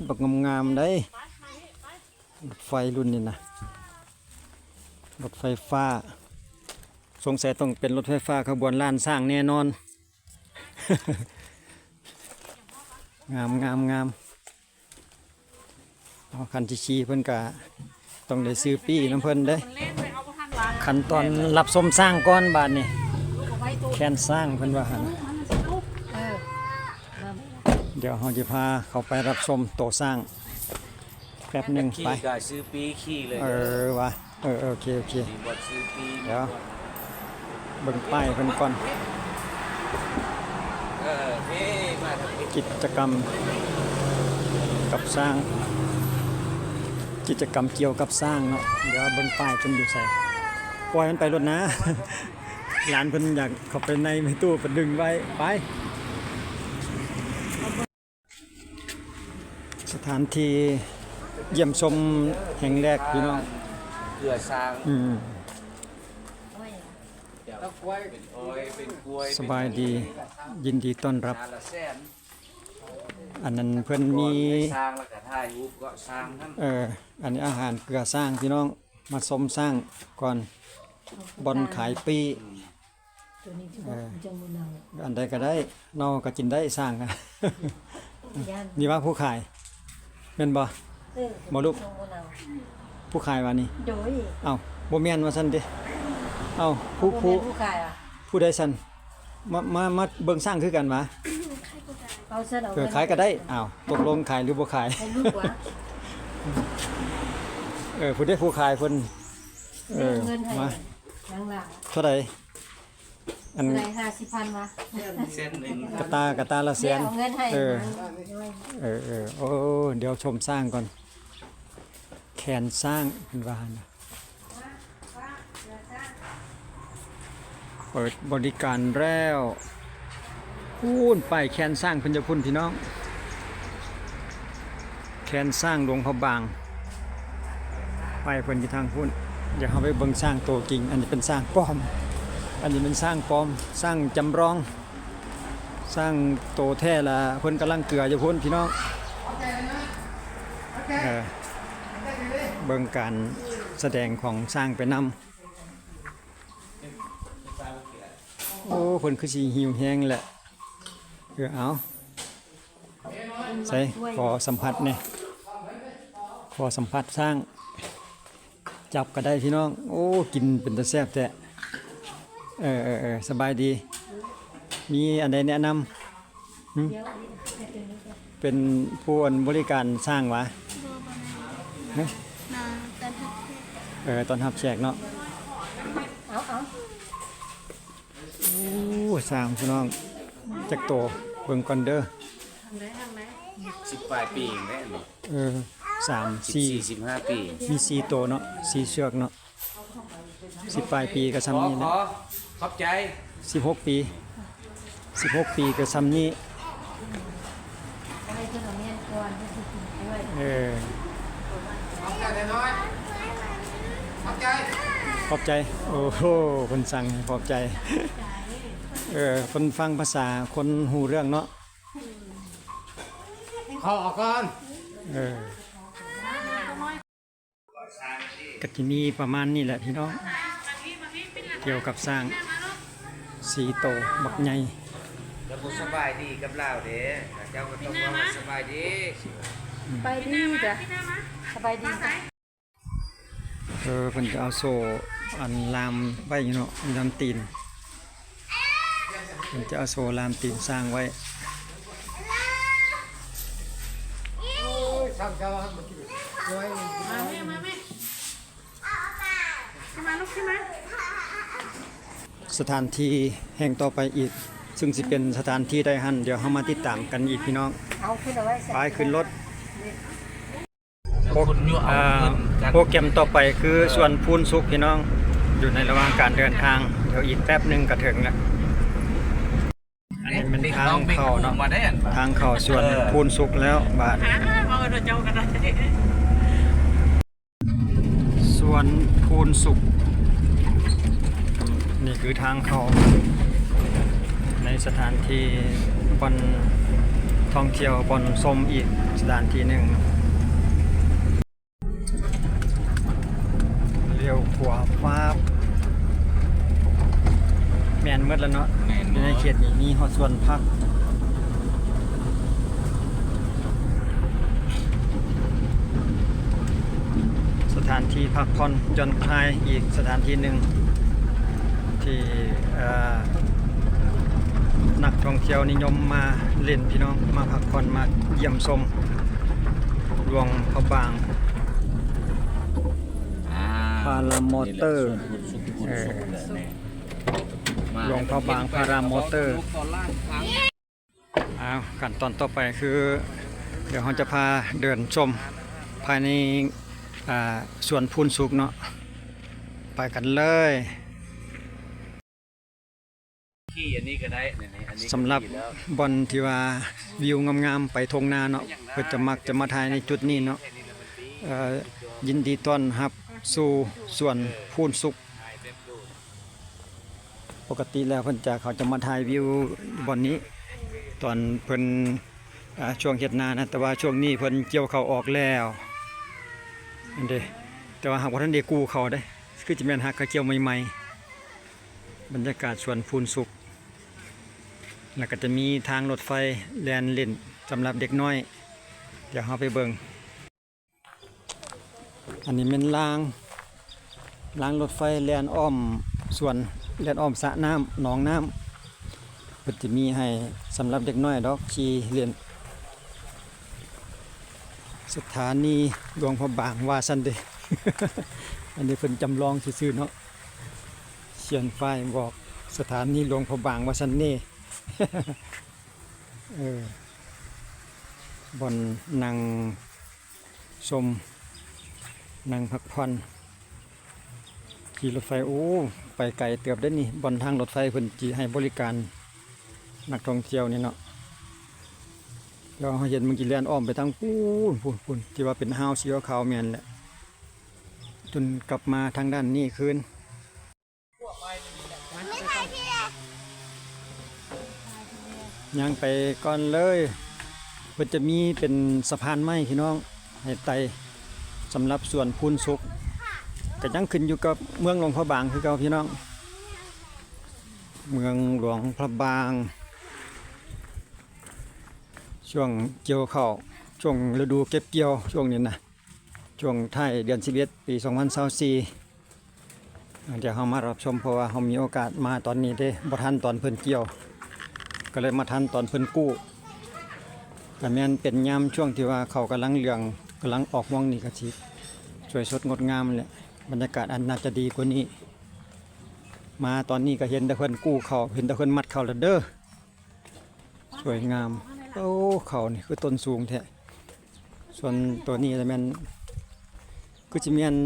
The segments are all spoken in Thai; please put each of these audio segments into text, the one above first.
ดบักงามๆได้รถไฟรุ่นนี้นะรถไฟฟ้า สงสัยต้องเป็นรถไฟฟ้าขบวนล้านสร้างแน่นอน งามงามงามเอาคันที่ชีเพิ่นกะต้องได้ซื้อปี้น้ำเพิ่นได้มันเล่นไปเอาไปทางหลังขั้นตอนรับสมสร้างก้อนบาทนี่เอาไว้ตัวแคนสร้างเพิ่นว่าหั่น มันจะลุกเออ เดี๋ยวเราจะพาเขาไปรับชมโตสร้างแป๊บหนึ่งขี่ไป ก็ซื้อปีขี่เลยเออวะเออเออโอเคโอเคสีบดซื้อปีเดี๋ยว เบิ่งป้ายเพิ่นก่อน เออเฮ้มาทางนี้กิจกรรมกับสร้าง กิจกรรมเกี่ยวกับสร้างเนาะเดี๋ยวเบิ่งป้ายเพิ่นอยู่ใส่ปล่อยมันไปรถนะ หลานเพิ่นอยากเข้าไปในไม่ตู้เพิ่นดึงไว้ไป สถานที่เยี่ยมชมแห่งแรกพี่น้องเกลือสร้างอืมตะกล้วยเป็นอ้อยเป็นกล้วยสบายดียินดีต้อนรับนาละแสนอันนั้นเพิ่นมีสร้างแล้วก็ถ่ายรูปก็สร้างทั้งเอออันนี้อาหารเกลือสร้างพี่น้องมาสมสร้างก่อนบอนขายปีตัวนี้ที่ว่าจังมือเนาอันใดก็ได้เนาก็กินได้สร้างกันย่านนี่ว่าผู้ขาย แม่นบ่เออบ่ลูกจังมือเนาผู้ขายว่านี่โดยเอ้าบ่แม่นว่าซั่นเด้เอ้าผู้ผู้ผู้ขายอะผู้ใดซั่นมามามาเบิ่งสร้างคือกันหวะเอาซะเอาเออขายก็ได้อ้าวตกลงขายหรือบ่ขายให้ลูกวะเออผู้ใดผู้ขายเพิ่นเออเงินให้มาหลังหลังเท่าใด อันอะไรห้าสิบพันวะเส้นหนึ่งกระตากระตาละแสเนี่ยนเอาเงินให้เออด้วยเออเออโอ้เดี๋ยวชมสร้างก่อน แขนสร้างเป็นวานะเปิดบริการแล้วพูนไปแขนสร้างเพิ่นจะพุ่นพี่น้อง แขนสร้างหลวงพระบาง ไปเพิ่นที่ทางพุ่น เดี๋ยวเขาไปเบิ่งสร้างตัวจริง อันนี้เป็นสร้างปลอม อันนี้เป็นสร้างปลอมสร้างจำลอง สร้างโตแท้ละเพิ่นกำลังเกลืออยู่พุ่นพี่น้องเออเบิ่งการแสดงของสร้างไปนำโอ้เพิ่นคือสิหิวแฮงแหละเออเอาใส่ขอสัมผัสเนี่ยขอสัมผัสสร้าง จับก็ได้พี่น้อง โอ้ กินเป็นตะแซ่บแท้ เออเออเออสบายดี มีอันใดแนะนำหึเป็นผู้อันบริการสร้างวะฮะนาแต่ถ้าเออตอนทับแขกเนาะเอาเอาโอ้สร้างพี่น้องจักโตเบิ่งก่อนเด้อสิบปลายปีแน่นอนเออสามสิบสี่สี่สิบห้าปีมีสี่โตเนาะสี่เชือกเนาะ สิบปลายปีก็ขอซ้ำนี้ขนะอขอบใจสิบหกปีสิบหกปีก็ซ้ำนี้อะไรที่เราเนี่ยก่อนที่จะกินด้วยเออขอบใจน้อยขอบใจขอบใจโอ้โหคนสั่งให้ขอบใจเออคนฟังภาษาคนหูเรื่องเนาะขอก่อนเออก็ที่มีประมาณนี้แหละพี่น้อง เกี่ยวกับสร้างสีโตบักใหญ่แล้วผมสบายดีกับเราเด้เจ้าก็ต้องว่าสบายดีไปดีจ้ะสบายดีจ้ะเออเพิ่นจะเอาโซ่อันลามไว้อยู่เนาะมีลามตีนเพิ่นจะเอาโซ่ลามตีนสร้างไว้มาแม่มาแม่ขึ้นมาลูกขึ้นมา สถานที่แห่งต่อไปอีก ซึ่งสิเป็นสถานที่ได้หันเดี๋ยวเฮามาติดตามกันอีกพี่น้องเอาขึ้นเอาไว้ใส่ไปขึ้นรถโปรอ่าโปรแกรมต่อไปคือส่วนพูนสุกพี่น้องอยู่ในระหว่างการเดินทางเดี๋ยวอีกแป๊บหนึงก็ถึงแล้วอันนี้เป็นทางเข้าเนาะมาได้ทางเข้าส่วนพูนสุกแล้วบาดเอาเดี๋ยวเจ้ากันได้ส่วนพูนสุกนี่ คือทางเข้าในสถานที่บอนท่องเที่ยวบอนชมอีกสถานที่หนึ่งเลี้ยวขวาฟ้าแมนเมื่อแล้วเนาะนในเขตนี้มีฮอส่วนพักสถานที่พักผ่อนหย่อนคลายอีกสถานที่หนึ่ง ที่เอ่อนักท่องเที่ยวนิยมมาเล่นพี่น้องมาพักผ่อนมาเยี่ยมชมหลวงพระบางอ่าพารามอเตอร์นี่แหละส่วนบุญสุขบุญสุขแหละแน่มาหลวงพระบางพารามอเตอร์ตอนล่างครั้งอ้าวขั้นตอนต่อไปคือ เดี๋ยวเราจะพาเดินชมภายในอ่าสวนพูนสุกเนาะไปกันเลย ขี่อันนี้ก็ได้นี่ๆอันนี้ก็สำหรับขี่แล้วบอลที่ว่าวิวงามๆไปทงนาเนาะเพื่อจะมักจะมาถ่ายในจุดนี้เนาะเอ่อยินดีต้อนรับสู่สวนพูนสุกปกติแล้วเพิ่นจะเขาจะมาถ่ายวิวบอนนี้ ตอนเพิ่นอ่าช่วงเฮ็ดนานะแต่ว่าช่วงนี้เพิ่นเกี่ยวเขาวออกแล้วอันเด้แต่ว่าหากว่าท่านได้กู้เขาได้คือจะแม่นหักเขาเกี่ยวใหม่ๆบรรยากาศสวนพูนสุก แล้วก็จะมีทางรถไฟแลนเล่นสำหรับเด็กน้อย เดี๋ยวเราไปเบิงอันนี้เป็นรางรางรถไฟแลนอ้อมส่วนแลนอ้อมสระน้ำหนองน้ำเพิ่นจะมีให้สำหรับเด็กน้อยดอกขี่เล่นสถานีหลวงพระบางว่าซันเด อันนี้เพิ่นจำลองซื่อๆเนาะเขียนป้ายบอกสถานีหลวงพระบางว่าซันเน่ เออบอนนางชมนางพักผ่อนขี่รถไฟโอ้ไปไกลเตือบได้นี่บอนทางรถไฟเพิ่นจีให้บริการนักท่องเที่ยวนี่เนาะเราเห็นมื่อกี้แลนอ้อมไปทางปูนปูนปูนที่ว่าเป็นฮาวสีขาวๆแมนแหละจนกลับมาทางด้านนี้คืน ย่างไปก่อนเลยเพิ่นจะมีเป็นสะพานไม้พี่น้องให้ไตสำหรับส่วนพูนสุกก็ยังขึ้นอยู่กับเมืองหลวงพระบางคือเก่าพี่น้อง เมืองหลวงพระบาง ช่วงเกี่ยวข้าวช่วงฤดูเก็บเกี่ยวช่วงนี้นะช่วงท้ายเดือน11ปีสองพัน2024เดี๋ยวเรามารับชมเพราะว่าเรามีโอกาสมาตอนนี้เด้บ่ทันตอนเพิ่นเกี่ยว ก็เลยมาทันตอนเพิ่นกู้แต่แม่นเป็นยามช่วงที่ว่าเขากำลังเหลืองกำลังออกม่วงนี่ก็สิสวยสดงดงามแหละบรรยากาศอันน่าจะดีกว่านี้ มาตอนนี้ก็เห็นแต่เพิ่นกู้เขาเห็นแต่เพิ่นมัดเขาแล้วเด้อสวยงามโอ้เขานี่คือต้นสูงแท้ส่วนตัวนี้จะแม่นก็จะมีอัน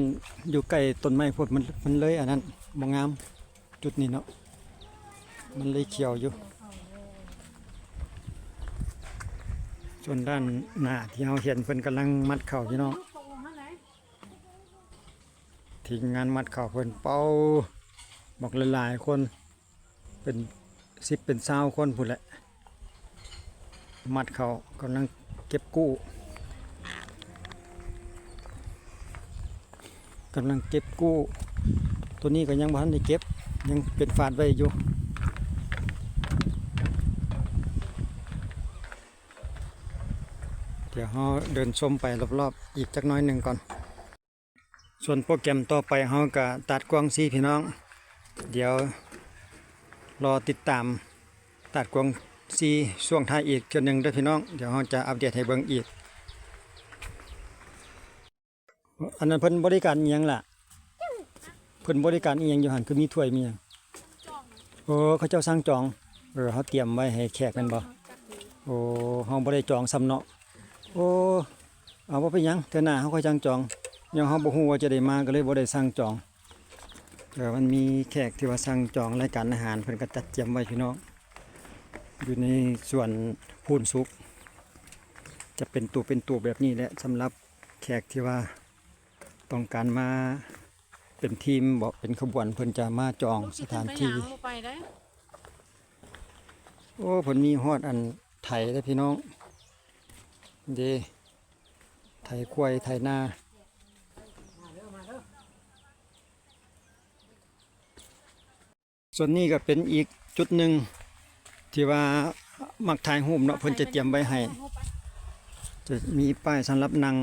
อยู่ใกล้ต้นไม้พวกมันมันเลยอันนั้นบ่งามจุดนี้เนาะมันเลยเขียวอยู่ ส่วนด้านหน้าที่เราเห็นเพิ่นกำลังมัดเข่าพี่น้องทีมงานมัดเข่าเพิ่นเป่าบอกหลายๆคนเป็นสิบเป็นเศร้าคนพุ่นแหละ มัดเข่ากำลังเก็บกู้กำลังเก็บกู้ ตัวนี้ก็ยังบ่ทันได้เก็บยังเป็นฝาดไว้อยู่ ดี๋ยวเราเดินชมไปรอบๆอีกจักน้อยหนึ่งก่อน ส่วนโปรแกรมต่อไปเราก็ตัดกวางซีพี่น้อง เดี๋ยวรอติดตามตัดกวางซีช่วงท้ายอีกเทื่อหนึ่งด้วยพี่น้อง เดี๋ยวเราจะอัปเดตให้เบิ่งอีก อันนั้นเพิ่นบริการอียังล่ะเพิ่นบริการอียังอยู่หันคือมีถ้วยมีหยังโอ้เขาเจ้าสร้างจองเออเขาเตรียมไว้ให้แขกแม่นบ่โอ้เฮาบ่ได้จองซ้ำเนาะ โอ้เอาว่าไปนหยังเทื่อหน้าเขาค่อยจังจองยังเขาบ่ฮู้ว่าจะได้มาก็เลยบ่ได้สั่งจองแต่มันมีแขกที่ว่าสั่งจองรายการอาหารเพิ่นก็จัดเตรียมไว้พี่น้องอยู่ในส่วนพูนสุก จะเป็นตัวเป็นตัวแบบนี้แหละสำหรับแขกที่ว่าต้องการมาเป็นทีมบอกเป็นขบวนเพิ่นจะมาจองสถานที่ไปไปได้โอ้เพิ่นมีฮอดอันไถเด้อพี่น้องเดีไถควายไถนาส่วนนี้ก็เป็นอีกจุดหนึ่งที่ว่ามักถ่ายรูปเนาะเพิ่นจะเตรียมไว้ให้จะมีป้ายสำหรับนั่ง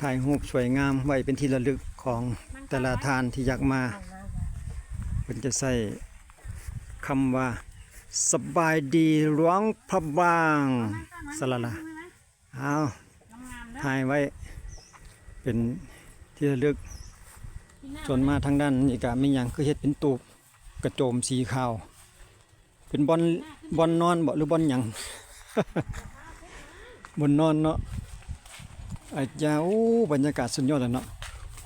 ถ่ายรูปสวยงามไว้เป็นที่ระลึกของแต่ละทานที่อยากมาเพิ่นจะใส่คำว่า สบายดีหลวงพระบางสละละ เอาถ่ายไว้เป็นที่ระลึกส่วนมาทางด้านนี่ก็มีหยังคือเฮ็ดเป็นตูบกระโจมสีขาว เป็นบอลบอลนอนบ่หรือบอลหยังบนนอนเนาะอาจาโอ้บรรยากาศสุดยอดเลยเนาะ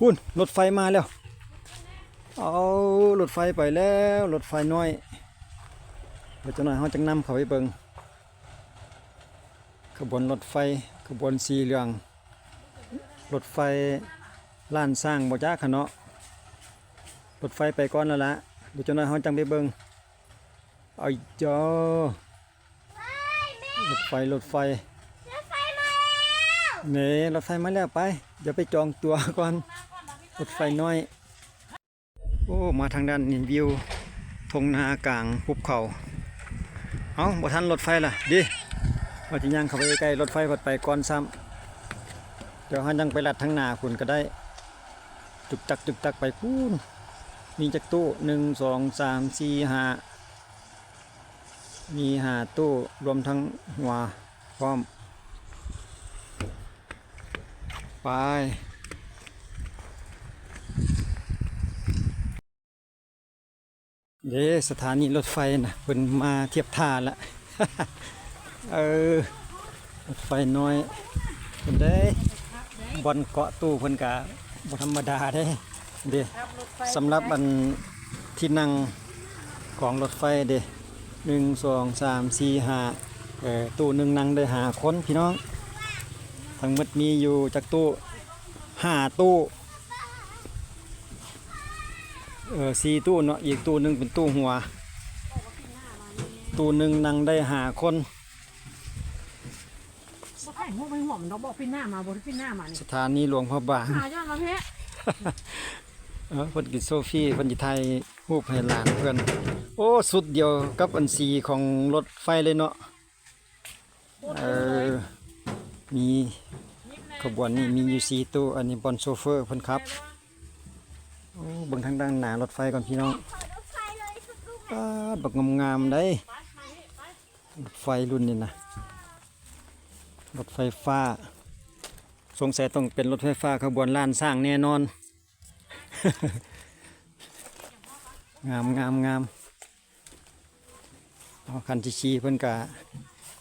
หุ่นรถไฟมาแล้ว เอารถไฟไปแล้วรถไฟน้อยเดี๋ยวจะหน่อยเขาจะนำเขาไปเบิง ขบวนรถไฟขบวนสีเหลือง รถไฟล้านสร้างบ่จ้าขะเนาะรถไฟไปก่อนแล้วละเดี๋ยวจะหน่อยเขาจังไปเบิงเอาอีกจ้ารถไฟรถไฟเน่รถไฟมาแล้วไปเดี๋ยวไปจองตัวก่อนรถไฟน้อย โอ้ มาทางด้านนี่วิวทงนากลางภูเขา เอาบ่ทันรถไฟล่ะดิ ว่าจะย่างเข้าไปใกล้รถไฟพดไปก่อนซ้ำเดี๋ยวหันยังไปลัดทางหน้าคุณก็ได้ จุกตักจุกตักไปพูนมีจักตู้หนึ่งสองสามสี่ห้ามีห้าตู้รวมทั้งหัวพร้อม ไปเด้สถานีรถไฟนะเพิ่นมาเทียบท่าละ เออรถไฟน้อยเพิ่นได้บอลเกาะตู้เพิ่นกะบ่ธรรมดาเด้เด้สำหรับอันที่นั่งของรถไฟเด้หนึ่งสองสามสี่ห้าเออตู้หนึ่งนั่งได้หาคนพี่น้อง ทั้งหมดมีอยู่จากตู้ห้าตู้เออสี่ตู้เนาะอีกตู้หนึ่งเป็นตู้หัว ตู้หนึ่งนั่งได้หาคน ห้หัวไปหัวมันดอกบอกพี่หน้ามาบ่พี่หน้ามานี่สถานีหลวงพระบางหาย้อนมาเพ่เออเพิ่นกินโซฟี่เพิ่นสิไทยรูปให้หลานเพิ่นโอ้ สุดเดียวกับอันสีของรถไฟเลยเนาะเออมีขบวนนี้มีอยู่สี่ตู้อันนี้บอนโซเฟอร์เพิ่นครับโอ้เบิ่งทางด้านหน้ารถไฟก่อนพี่น้องปาดบักงามๆได้รถไฟรุ่นนี้นะ รถไฟฟ้า สงสัยต้องเป็นรถไฟฟ้าขบวนล้านสร้างแน่นอน งามงามงามเอาคันที่ชีเพิ่นกะ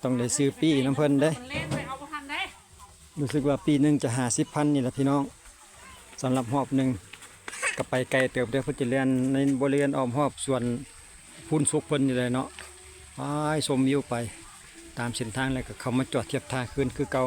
ต้องได้ซื้อปีน้ำเพิ่นเด้มันเล่นไปเอาบ่ทันได้ รู้สึกว่าปีหนึ่งจะหาสิบพันนี่แหละพี่น้องสำหรับหอบหนึ่งก็ไปไกลเติบเด้อเพื่อจะเรียนในบริเวณอ้อมหอบส่วนพุนสุกเพิ่นนี่เลยเนาะไปชมวิวไป ตามเส้นทางแล้วก็เข้ามาจอดเทียบท่าคืนคือเก่า